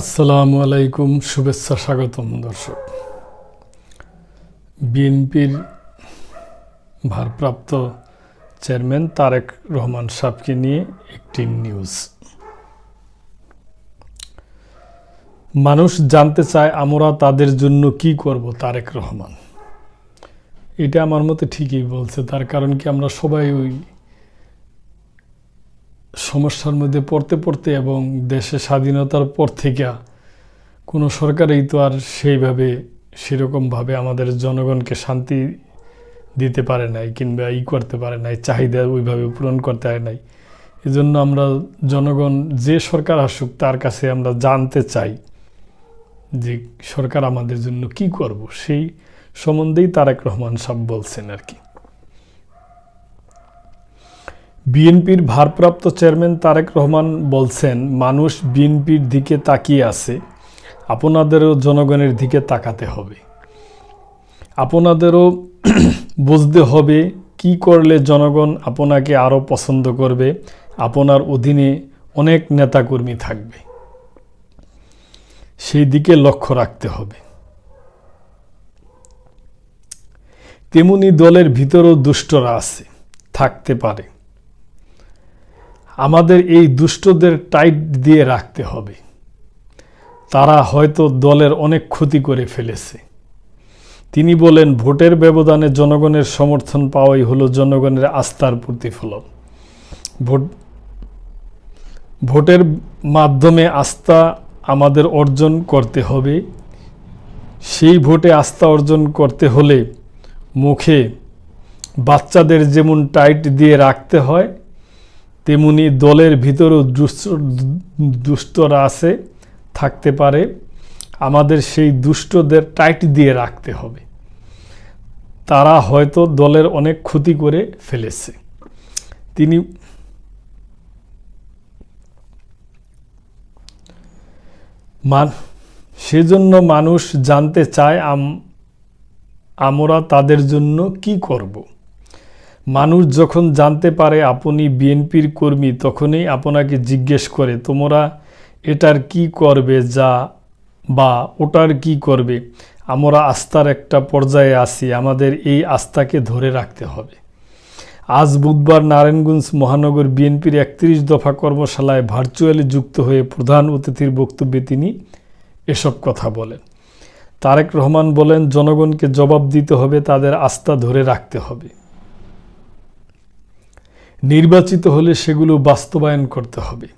আসসালামু আলাইকুম, শুভেচ্ছা স্বাগতম দর্শক। বিএনপির ভারপ্রাপ্ত চেয়ারম্যান তারেক রহমান সাহেবকে নিয়ে একটি নিউজ। মানুষ জানতে চায় আমরা তাদের জন্য কি করব তারেক রহমান। এটা আমার মতে ঠিকই বলছে, তার কারণ কি আমরা সবাই ওই সমস্যার মধ্যে পড়তে পড়তে এবং দেশে স্বাধীনতার পর থেকে কোনো সরকারই তো আর সেইভাবে, সেরকমভাবে আমাদের জনগণকে শান্তি দিতে পারে নাই কিংবা ই করতে পারে নাই, চাহিদা ওইভাবে পূরণ করতে পারে নাই। এজন্য আমরা জনগণ, যে সরকার আসুক, তার কাছে আমরা জানতে চাই যে সরকার আমাদের জন্য কি করব। সেই সম্বন্ধেই তারেক রহমান সাহেব বলছেন আর কি। বিএনপির ভারপ্রাপ্ত চেয়ারম্যান তারেক রহমান বলছেন, মানুষ বিএনপির দিকে তাকিয়ে আছে, আপনাদেরও জনগণের দিকে তাকাতে হবে। আপনাদেরও বুঝতে হবে কি করলে জনগণ আপনাকে আরও পছন্দ করবে, আপনার অধীনে অনেক নেতাকর্মী থাকবে। সেই দিকে লক্ষ্য রাখতে হবে। তেমনি দলের ভিতরেও দুষ্টরা আছে, থাকতে পারে। আমাদের এই দুষ্টদের টাইট দিয়ে রাখতে হবে। তারা হয়তো দলের অনেক ক্ষতি করে ফেলেছে। তিনি বলেন, ভোটের ব্যবধানে জনগণের সমর্থন পাওয়াই হলো জনগণের আস্থার প্রতিফলন। ভোট, ভোটের মাধ্যমে আস্থা আমাদের অর্জন করতে হবে। সেই ভোটে আস্থা অর্জন করতে হলে মুখে বাচ্চাদের যেমন টাইট দিয়ে রাখতে হয় তেমনি দলের ভিতরেও দুষ্ট, দুষ্টরা আছে, থাকতে পারে। আমাদের সেই দুষ্টদের টাইট দিয়ে রাখতে হবে। তারা হয়তো দলের অনেক ক্ষতি করে ফেলেছে। তিনি মান, সেজন্য মানুষ জানতে চায় আমরা তাদের জন্য কি করব। মানুষ যখন জানতে পারে আপনি বিএনপির কর্মী, তখনই আপনাকে জিজ্ঞেস করে, তোমরা এটার কি করবে, যা বা ওটার কি করবে? আমরা আস্থার একটা পর্যায়ে আসি আমাদের এই আস্থাকে ধরে রাখতে হবে। আজ বুধবার নারায়ণগঞ্জ মহানগর বিএনপির একত্রিশ দফা কর্মশালায় ভার্চুয়ালি যুক্ত হয়ে প্রধান অতিথির বক্তব্যে তিনি এসব কথা বলেন। তারেক রহমান বলেন, জনগণকে জবাব দিতে হবে, তাদের আস্থা ধরে রাখতে হবে। নির্বাচিত হলে সেগুলো বাস্তবায়ন করতে হবে।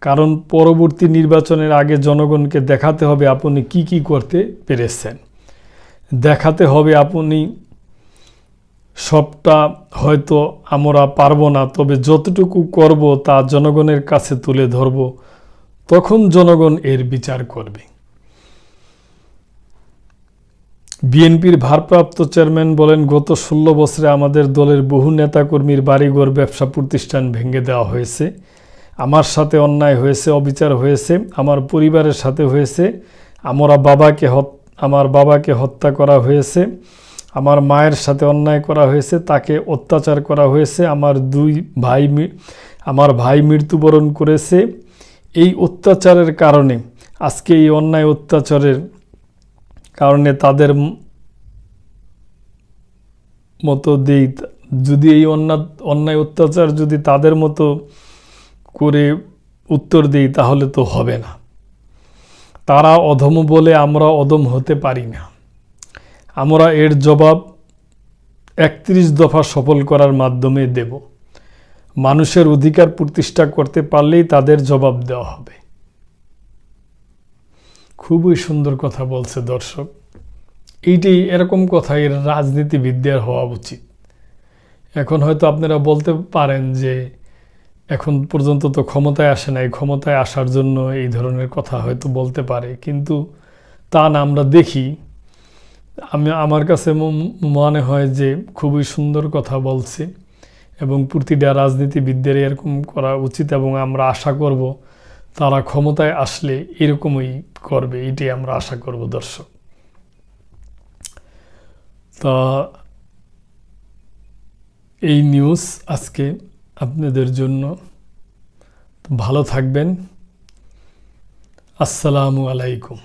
কারণ পরবর্তী নির্বাচনের আগে জনগণকে দেখাতে হবে আপনি কি কি করতে পেরেছেন। দেখাতে হবে আপনি সবটা হয়তো আমরা পারব না, তবে যতটুকু করব তা জনগণের কাছে তুলে ধরব, তখন জনগণ এর বিচার করবে। বিএনপির ভারপ্রাপ্ত চেয়ারম্যান বলেন, গত ষোলো বছরে আমাদের দলের বহু নেতাকর্মীর বাড়িঘর, ব্যবসা প্রতিষ্ঠান ভেঙে দেওয়া হয়েছে। আমার সাথে অন্যায় হয়েছে, অবিচার হয়েছে, আমার পরিবারের সাথে হয়েছে, আমরা বাবাকে আমার বাবাকে হত্যা করা হয়েছে, আমার মায়ের সাথে অন্যায় করা হয়েছে, তাকে অত্যাচার করা হয়েছে, আমার দুই ভাই আমার ভাই মৃত্যুবরণ করেছে। এই অত্যাচারের কারণে আজকে এই অন্যায় অত্যাচারের কারণে তাদের মতো দিই যদি এই অন্যায় অন্যায় অত্যাচার যদি তাদের মতো করে উত্তর দিই তাহলে তো হবে না। তারা অধম বলে আমরা অদম হতে পারি না। আমরা এর জবাব একত্রিশ দফা সফল করার মাধ্যমে দেব। মানুষের অধিকার প্রতিষ্ঠা করতে পারলেই তাদের জবাব দেওয়া হবে। খুবই সুন্দর কথা বলছে দর্শক। এইটি এরকম কথা এর রাজনীতিবিদদের হওয়া উচিত। এখন হয়তো আপনারা বলতে পারেন যে এখন পর্যন্ত তো ক্ষমতায় আসে নাই, ক্ষমতায় আসার জন্য এই ধরনের কথা হয়তো বলতে পারে। কিন্তু তা না, আমরা দেখি। আমি, আমার কাছে মনে হয় যে খুবই সুন্দর কথা বলছে এবং প্রতিটা রাজনীতিবিদদের এরকম করা উচিত এবং আমরা আশা করব তারা ক্ষমতায় আসলে এরকমই করবে, এটি আমরা আশা করব, দর্শক। তো এই নিউজ আজকে আপনাদের জন্য। ভালো থাকবেন। আসসালামু আলাইকুম।